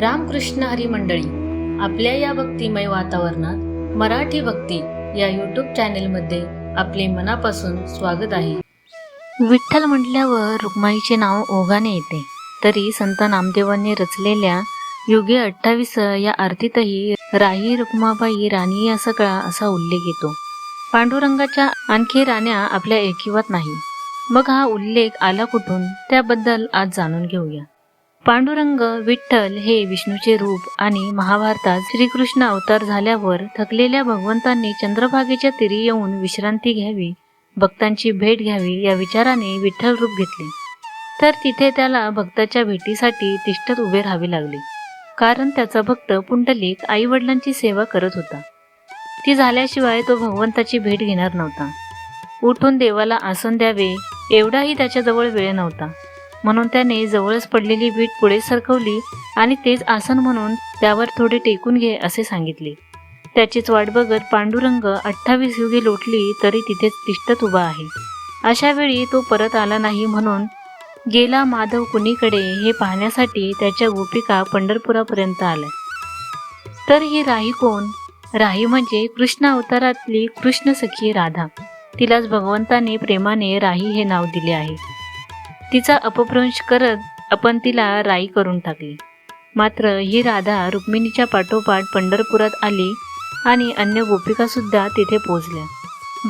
रामकृष्ण हरी मंडळी आपल्या या भक्तिमय वातावरणात मराठी भक्ती या यूट्यूब चॅनेलमध्ये आपले मनापासून स्वागत आहे. विठ्ठल म्हटल्यावर रुक्माईचे नाव ओघाने येते. तरी संत नामदेवांनी रचलेल्या युगे अठ्ठावीस या आरतीतही राही रुक्माबाई राणी या सगळा असा उल्लेख येतो. पांडुरंगाच्या आणखी राण्या आपल्या एकिवात नाही. मग हा उल्लेख आला कुठून? त्याबद्दल आज जाणून घेऊया. पांडुरंग विठ्ठल हे विष्णूचे रूप आणि महाभारतात श्रीकृष्ण अवतार झाल्यावर थकलेल्या भगवंतांनी चंद्रभागेच्या तीरी येऊन विश्रांती घ्यावी भक्तांची भेट घ्यावी या विचाराने विठ्ठल रूप घेतले. तर तिथे त्याला भक्ताच्या भेटीसाठी तिष्ठत उभे राहावे लागले. कारण त्याचा भक्त पुंडलिक आई वडिलांची सेवा करत होता. ती झाल्याशिवाय तो भगवंताची भेट घेणार नव्हता. उठून देवाला आसन द्यावे एवढाही त्याच्याजवळ वेळ नव्हता. म्हणून त्याने जवळच पडलेली वीट पुढे सरकवली आणि तेच आसन म्हणून त्यावर थोडे टेकून घे असे सांगितले. त्याचीच वाट बघत पांडुरंग अठ्ठावीस युगे लोटली तरी तिथेच तिष्ठत उभा आहे. अशा वेळी तो परत आला नाही म्हणून गेला माधव कुणीकडे हे पाहण्यासाठी त्याच्या गोपिका पंढरपुरापर्यंत आल्या. तर ही राही कोण? राही म्हणजे कृष्ण अवतारातली कृष्ण सखी राधा. तिलाच भगवंताने प्रेमाने राही हे नाव दिले आहे. तिचा अपभ्रंश करत आपण तिला राई करून टाकली. मात्र ही राधा रुक्मिणीच्या पाठोपाठ पंढरपुरात आली आणि अन्य गोपिकासुद्धा तिथे पोचल्या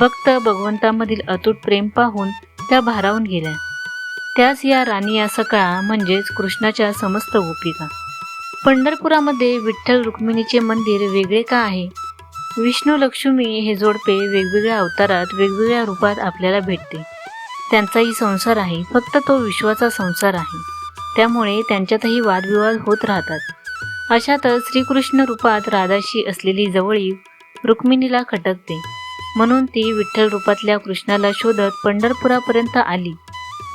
भक्त भगवंतामधील अतूट प्रेम पाहून त्या भारावून गेल्या. त्याच या राणी या सकाळ म्हणजेच कृष्णाच्या समस्त गोपिका. पंढरपुरामध्ये विठ्ठल रुक्मिणीचे मंदिर वेगळे का आहे? विष्णू लक्ष्मी हे जोडपे वेगवेगळ्या अवतारात वेगवेगळ्या रूपात आपल्याला भेटते. त्यांचाही संसार आहे. फक्त तो विश्वाचा संसार आहे. त्यामुळे त्यांच्यातही वादविवाद होत राहतात. अशातच श्रीकृष्ण रूपात राधाशी असलेली जवळीक रुक्मिणीला खटकते. म्हणून ती विठ्ठल रूपातल्या कृष्णाला शोधत पंढरपुरापर्यंत आली.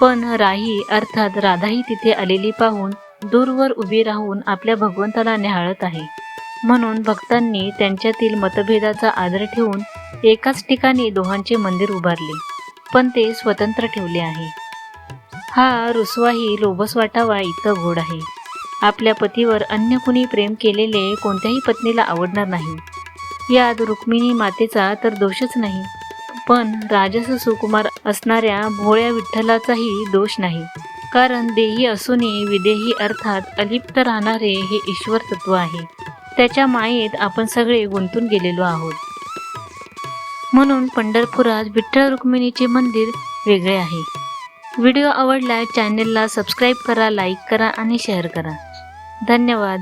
पण राही अर्थात राधाही तिथे आलेली पाहून दूरवर उभी राहून आपल्या भगवंताला निहाळत आहे. म्हणून भक्तांनी त्यांच्यातील मतभेदाचा आदर ठेवून एकाच ठिकाणी दोहांचे मंदिर उभारले. पण ते स्वतंत्र ठेवले आहे. हा रुसवाही लोभस वाटावा इतका गोड आहे. आपल्या पतीवर अन्य कुणी प्रेम केलेले कोणत्याही पत्नीला आवडणार नाही. यात रुक्मिणी मातेचा तर दोषच नाही. पण राजस सुकुमार असणाऱ्या भोळ्या विठ्ठलाचाही दोष नाही. कारण देही असूनही विदेही अर्थात अलिप्त राहणारे हे ईश्वर तत्व आहे. त्याच्या मायेत आपण सगळे गुंतून गेलेलो आहोत. म्हणून पंढरपुरात विठ्ठल रुक्मिणीचे मंदिर वेगळे आहे. व्हिडिओ आवडला चॅनेलला सबस्क्राईब करा लाईक करा आणि शेअर करा. धन्यवाद.